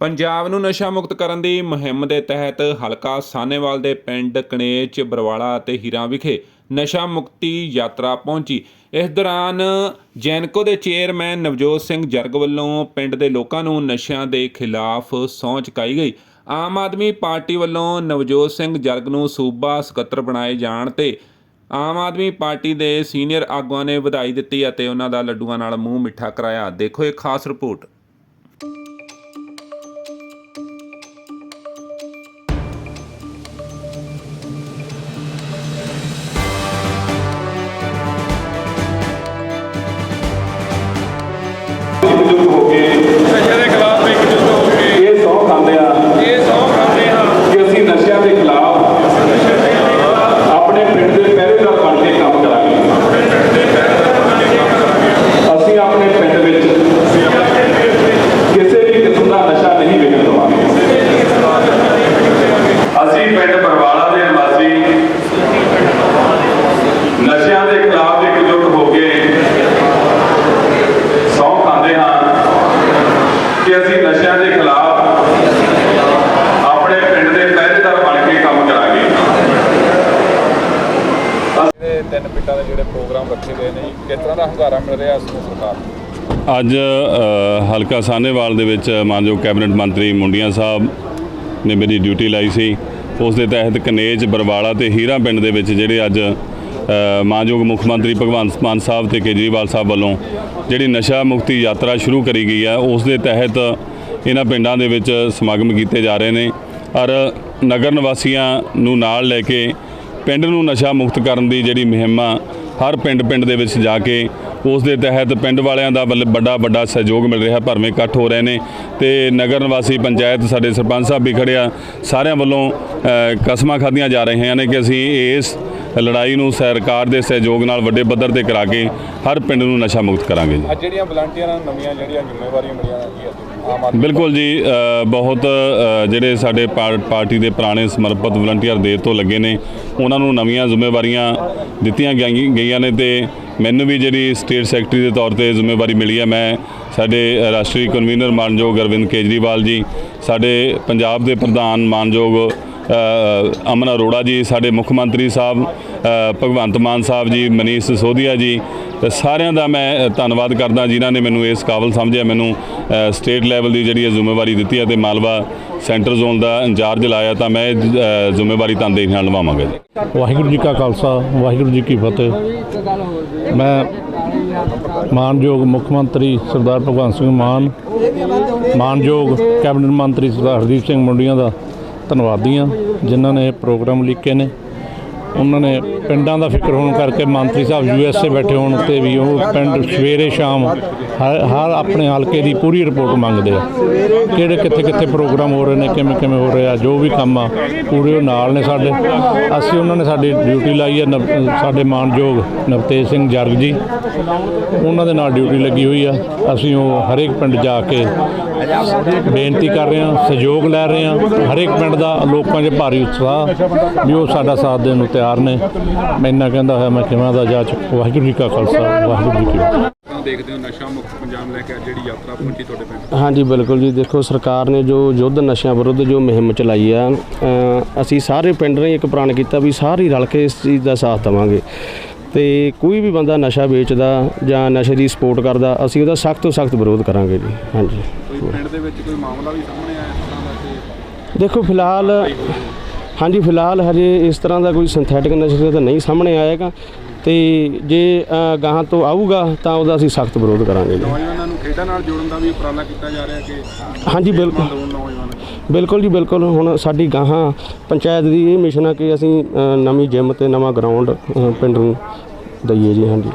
ਪੰਜਾਬ ਨੂੰ ਨਸ਼ਾ ਮੁਕਤ ਕਰਨ ਦੀ ਮੁਹਿੰਮ ਦੇ ਤਹਿਤ ਹਲਕਾ ਸਾਨੇਵਾਲ ਦੇ ਪਿੰਡ ਕਣੇਚ ਬਰਵਾਲਾ ਅਤੇ ਹੀਰਾ ਵਿਖੇ ਨਸ਼ਾ ਮੁਕਤੀ ਯਾਤਰਾ ਪਹੁੰਚੀ। ਇਸ ਦੌਰਾਨ ਜੈਨਕੋ ਦੇ ਚੇਅਰਮੈਨ ਨਵਜੋਤ ਸਿੰਘ ਜਰਗ ਵੱਲੋਂ ਪਿੰਡ ਦੇ ਲੋਕਾਂ ਨੂੰ ਨਸ਼ਿਆਂ ਦੇ ਖਿਲਾਫ ਸਹੁੰ ਚੁਕਾਈ ਗਈ। ਆਮ ਆਦਮੀ ਪਾਰਟੀ ਵੱਲੋਂ ਨਵਜੋਤ ਸਿੰਘ ਜਰਗ ਨੂੰ ਸੂਬਾ ਸਕੱਤਰ ਬਣਾਏ ਜਾਣ ਤੇ ਆਮ ਆਦਮੀ ਪਾਰਟੀ ਦੇ ਸੀਨੀਅਰ ਆਗੂਆਂ ਨੇ ਵਧਾਈ ਦਿੱਤੀ ਅਤੇ ਉਹਨਾਂ ਦਾ ਲੱਡੂਆਂ ਨਾਲ ਮੂੰਹ ਮਿੱਠਾ ਕਰਾਇਆ। ਦੇਖੋ ਇਹ ਖਾਸ ਰਿਪੋਰਟ। ਨਸ਼ਿਆਂ ਦੇ ਖਿਲਾਫ ਆਪਣੇ ਪਿੰਡ ਦੇ ਪਹਿਰੇਦਾਰ ਬਣ ਕੇ ਕੰਮ ਕਰਾਂਗੇ। ਇਹ ਤਿੰਨ ਪਿੰਡਾਂ ਦੇ ਜਿਹੜੇ ਪ੍ਰੋਗਰਾਮ ਰੱਖੇ ਗਏ ਨੇ ਜੀ, ਕਿਸ ਤਰ੍ਹਾਂ ਦਾ ਹੰਗਾਰਾ ਮਿਲ ਰਿਹਾ ਇਸ ਨੂੰ ਸਰਕਾਰ ਨੂੰ? ਅੱਜ ਹਲਕਾ ਸਾਹਨੇਵਾਲ ਦੇ ਵਿੱਚ ਮਾਨਯੋਗ ਕੈਬਨਿਟ ਮੰਤਰੀ ਮੁੰਡੀਆਂ ਸਾਹਿਬ ਨੇ ਮੇਰੀ ਡਿਊਟੀ ਲਾਈ ਸੀ। ਉਸ ਦੇ ਤਹਿਤ ਕਨੇਜ ਬਰਵਾਲਾ ਤੇ ਹੀਰਾ ਪਿੰਡ ਦੇ ਵਿੱਚ ਜਿਹੜੇ ਅੱਜ ਮਾਨਯੋਗ ਮੁੱਖ ਮੰਤਰੀ ਭਗਵੰਤ ਮਾਨ ਸਾਹਿਬ ਤੇ ਕੇਜਰੀਵਾਲ ਸਾਹਿਬ ਵੱਲੋਂ ਜਿਹੜੀ ਨਸ਼ਾ ਮੁਕਤੀ ਯਾਤਰਾ ਸ਼ੁਰੂ ਕਰੀ ਗਈ ਹੈ ਉਸ ਦੇ ਤਹਿਤ ਇਹਨਾਂ ਪਿੰਡਾਂ ਦੇ ਵਿੱਚ ਸਮਾਗਮ ਕੀਤੇ ਜਾ ਰਹੇ ਨੇ ਔਰ ਨਗਰ ਨਿਵਾਸੀਆਂ ਨੂੰ ਨਾਲ ਲੈ ਕੇ ਪਿੰਡ ਨੂੰ ਨਸ਼ਾ ਮੁਕਤ ਕਰਨ ਦੀ ਜਿਹੜੀ ਮੁਹਿੰਮ ਆ ਹਰ ਪਿੰਡ ਪਿੰਡ ਦੇ ਵਿੱਚ ਜਾ ਕੇ ਉਸ ਦੇ ਤਹਿਤ ਪਿੰਡ ਵਾਲਿਆਂ ਦਾ ਵੱਲ- ਵੱਡਾ ਵੱਡਾ ਸਹਿਯੋਗ ਮਿਲ ਰਿਹਾ, ਭਰਵੇਂ ਇਕੱਠ ਹੋ ਰਹੇ ਨੇ ਤੇ ਨਗਰ ਨਿਵਾਸੀ ਪੰਚਾਇਤ ਸਾਡੇ ਸਰਪੰਚ ਸਾਹਿਬ ਵੀ ਖੜੇ ਆ, ਸਾਰਿਆਂ ਵੱਲੋਂ ਕਸਮਾਂ ਖਾਧੀਆਂ ਜਾ ਰਹੀਆਂ ਨੇ ਕਿ ਅਸੀਂ ਇਸ ਲੜਾਈ ਨੂੰ ਸਰਕਾਰ ਦੇ ਸਹਿਯੋਗ ਨਾਲ ਵੱਡੇ ਪੱਧਰ ਤੇ ਕਰਾ ਕੇ ਹਰ ਪਿੰਡ ਨੂੰ ਨਸ਼ਾ ਮੁਕਤ ਕਰਾਂਗੇ ਜੀ। ਅੱਜ ਜਿਹੜੀਆਂ ਵਲੰਟੀਅਰਾਂ ਨੂੰ, ਨਵੀਆਂ ਜਿਹੜੀਆਂ ਜ਼ਿੰਮੇਵਾਰੀਆਂ ਮਿਲੀਆਂ ਨੇ ਜੀ ਬਿਲਕੁਲ ਜੀ ਬਹੁਤ ਜਿਹੜੇ ਸਾਡੇ ਪਾਰ- ਪਾਰਟੀ ਦੇ ਪੁਰਾਣੇ ਸਮਰਪਿਤ ਵਲੰਟੀਅਰ ਦੇਰ ਤੋਂ ਲੱਗੇ ਨੇ, ਉਹਨਾਂ ਨੂੰ ਨਵੀਆਂ ਜ਼ਿੰਮੇਵਾਰੀਆਂ ਦਿੱਤੀਆਂ ਗਈ- ਗਈਆਂ ਨੇ ਤੇ ਮੈਨੂੰ ਵੀ ਜਿਹੜੀ ਸਟੇਟ ਸੈਕਟਰੀ ਦੇ ਤੌਰ ਤੇ ਜ਼ਿੰਮੇਵਾਰੀ ਮਿਲੀ ਹੈ, ਮੈਂ ਸਾਡੇ ਰਾਸ਼ਟਰੀ ਕਨਵੀਨਰ ਮਾਨਯੋਗ ਅਰਵਿੰਦ ਕੇਜਰੀਵਾਲ ਜੀ, ਸਾਡੇ ਪੰਜਾਬ ਦੇ ਪ੍ਰਧਾਨ ਮਾਨਯੋਗ ਅਮਨ ਅਰੋੜਾ ਜੀ ਸਾਡੇ ਮੁੱਖ ਮੰਤਰੀ ਸਾਹਿਬ ਭਗਵੰਤ ਮਾਨ ਸਾਹਿਬ ਜੀ ਮਨੀਸ਼ ਸਿਸੋਦੀਆ ਜੀ ਸਾਰਿਆਂ ਦਾ ਮੈਂ ਧੰਨਵਾਦ ਕਰਦਾ ਜਿਨ੍ਹਾਂ ਨੇ ਮੈਨੂੰ ਇਸ ਕਾਬਲ ਸਮਝਿਆ ਮੈਨੂੰ ਸਟੇਟ ਲੈਵਲ ਦੀ ਜਿਹੜੀ ਇਹ ਜ਼ਿੰਮੇਵਾਰੀ ਦਿੱਤੀ ਹੈ ਤੇ ਮਾਲਵਾ ਸੈਂਟਰ ਜ਼ੋਨ ਦਾ ਇੰਚਾਰਜ ਲਾਇਆ ਤਾਂ ਮੈਂ ਇਹ, ਜ਼ਿੰਮੇਵਾਰੀ ਤਨਦੇਹੀ ਨਾਲ ਨਿਭਾਵਾਂਗਾ ਜੀ। ਵਾਹਿਗੁਰੂ ਜੀ ਕਾ ਖਾਲਸਾ ਵਾਹਿਗੁਰੂ ਜੀ ਕੀ ਫਤਿਹ। ਮੈਂ ਮਾਨਯੋਗ ਮੁੱਖ ਮੰਤਰੀ ਸਰਦਾਰ ਭਗਵੰਤ ਸਿੰਘ ਮਾਨ ਮਾਨਯੋਗ ਕੈਬਨਿਟ ਮੰਤਰੀ ਸਰਦਾਰ ਹਰਦੀਪ ਸਿੰਘ ਮੁੰਡੀਆਂ ਦਾ ਧੰਨਵਾਦੀ ਹਾਂ ਜਿਨ੍ਹਾਂ ਨੇ ਇਹ ਪ੍ਰੋਗਰਾਮ ਲਿਖੇ ਨੇ। ਉਹਨਾਂ ਨੇ ਪਿੰਡਾਂ ਦਾ ਫਿਕਰ ਹੋਣ ਕਰਕੇ ਮੰਤਰੀ ਸਾਹਿਬ ਯੂ ਐਸ ਏ ਬੈਠੇ ਹੋਣ ਤੇ ਵੀ ਉਹ ਪਿੰਡ ਸਵੇਰੇ ਸ਼ਾਮ ਹਰ ਹਰ ਆਪਣੇ ਹਲਕੇ ਦੀ ਪੂਰੀ ਰਿਪੋਰਟ ਮੰਗਦੇ ਆ। ਕਿਹੜੇ ਕਿੱਥੇ ਕਿੱਥੇ ਪ੍ਰੋਗਰਾਮ ਹੋ ਰਹੇ ਨੇ, ਕਿਵੇਂ ਕਿਵੇਂ ਹੋ ਰਿਹਾ, ਜੋ ਵੀ ਕੰਮ ਆ, ਪੂਰੇ ਉਹ ਨਾਲ ਨੇ ਸਾਡੇ। ਅਸੀਂ ਉਹਨਾਂ ਨੇ ਸਾਡੀ ਡਿਊਟੀ ਲਾਈ ਹੈ ਨਵ- ਸਾਡੇ ਮਾਨਯੋਗ ਨਵਤੇਜ ਸਿੰਘ ਜਰਗ ਜੀ। ਉਹਨਾਂ ਦੇ ਨਾਲ ਡਿਊਟੀ ਲੱਗੀ ਹੋਈ ਆ। ਅਸੀਂ ਉਹ ਹਰੇਕ ਪਿੰਡ ਜਾ ਕੇ ਬੇਨਤੀ ਕਰ ਰਹੇ ਹਾਂ, ਸਹਿਯੋਗ ਲੈ ਰਹੇ ਹਾਂ। ਹਰੇਕ ਪਿੰਡ ਦਾ ਲੋਕਾਂ 'ਚ ਭਾਰੀ ਉਤਸ਼ਾਹ ਵੀ ਉਹ ਸਾਡਾ ਸਾਥ ਦੇਣ ਨੂੰ ਤਿਆਰ ਨੇ। ਮੈਂ ਇੰਨਾ ਕਹਿੰਦਾ ਹੋਇਆ ਮੈਂ ਕਿਵੇਂ ਦਾ ਜਾ ਚੁੱਕ ਵਾਹਿਗੁਰੂ ਜੀ ਕਾ ਖਾਲਸਾ ਵਾਹਿਗੁਰੂ ਜੀ ਕੀ ਫਤਿਹ। ਤਾਂ ਦੇਖਦੇ ਹੋ ਨਸ਼ਾ ਮੁਕਤ ਪੰਜਾਬ ਲੈ ਕੇ ਜਿਹੜੀ ਯਾਤਰਾ ਪਹੁੰਚੀ ਤੁਹਾਡੇ ਪਿੰਡ ਹਾਂਜੀ ਬਿਲਕੁਲ ਜੀ। ਦੇਖੋ ਸਰਕਾਰ ਨੇ ਜੋ ਯੁੱਧ ਨਸ਼ਿਆਂ ਵਿਰੁੱਧ ਜੋ ਮੁਹਿੰਮ ਚਲਾਈ ਆ ਅ, ਅਸੀਂ ਸਾਰੇ ਪਿੰਡ ਨੇ ਇੱਕ ਪ੍ਰਣ ਕੀਤਾ ਵੀ ਸਾਰੇ ਰਲ ਕੇ ਇਸ ਚੀਜ਼ ਦਾ ਸਾਥ ਦੇਵਾਂਗੇ। ਤੇ ਕੋਈ ਵੀ ਬੰਦਾ ਨਸ਼ਾ ਵੇਚਦਾ ਜਾਂ ਨਸ਼ੇ ਦੀ ਸਪੋਰਟ ਕਰਦਾ ਅਸੀਂ ਉਹਦਾ ਸਖਤ ਤੋਂ ਸਖਤ ਵਿਰੋਧ ਕਰਾਂਗੇ ਜੀ। ਹਾਂਜੀ। ਕੋਈ ਪਿੰਡ ਦੇ ਵਿੱਚ ਕੋਈ ਮਾਮਲਾ ਵੀ ਸਾਹਮਣੇ ਆਇਆ ਦੇਖੋ ਫਿਲਹਾਲ ਹਾਂਜੀ ਫਿਲਹਾਲ ਹਜੇ ਇਸ ਤਰ੍ਹਾਂ ਦਾ ਕੋਈ ਸਿੰਥੈਟਿਕ ਨਸ਼ੇ ਦਾ ਨਹੀਂ ਸਾਹਮਣੇ ਆਏਗਾ। ਤੇ ਜੇ ਗਾਹਾਂ ਤੋਂ ਆਊਗਾ ਤਾਂ ਉਹਦਾ ਅਸੀਂ ਸਖਤ ਵਿਰੋਧ ਕਰਾਂਗੇ ਜੀ। ਨੌਜਵਾਨਾਂ ਨੂੰ ਖੇਡਾਂ ਨਾਲ ਜੋੜਨ ਦਾ ਵੀ ਉਪਰਾਲਾ ਕੀਤਾ ਜਾ ਰਿਹਾ ਕਿ ਹਾਂਜੀ ਬਿਲਕੁਲ। ਬਿਲਕੁਲ ਜੀ ਬਿਲਕੁਲ। ਹੁਣ ਸਾਡੀ ਗਾਹਾਂ ਪੰਚਾਇਤ ਦੀ ਇਹ ਮਿਸ਼ਨ ਆ ਕਿ ਅਸੀਂ ਨਵੀਂ ਜਿਮ ਤੇ ਨਵਾਂ ਗਰਾਊਂਡ ਪਿੰਡ ਨੂੰ ਦਈਏ ਜੀ ਹਾਂਜੀ।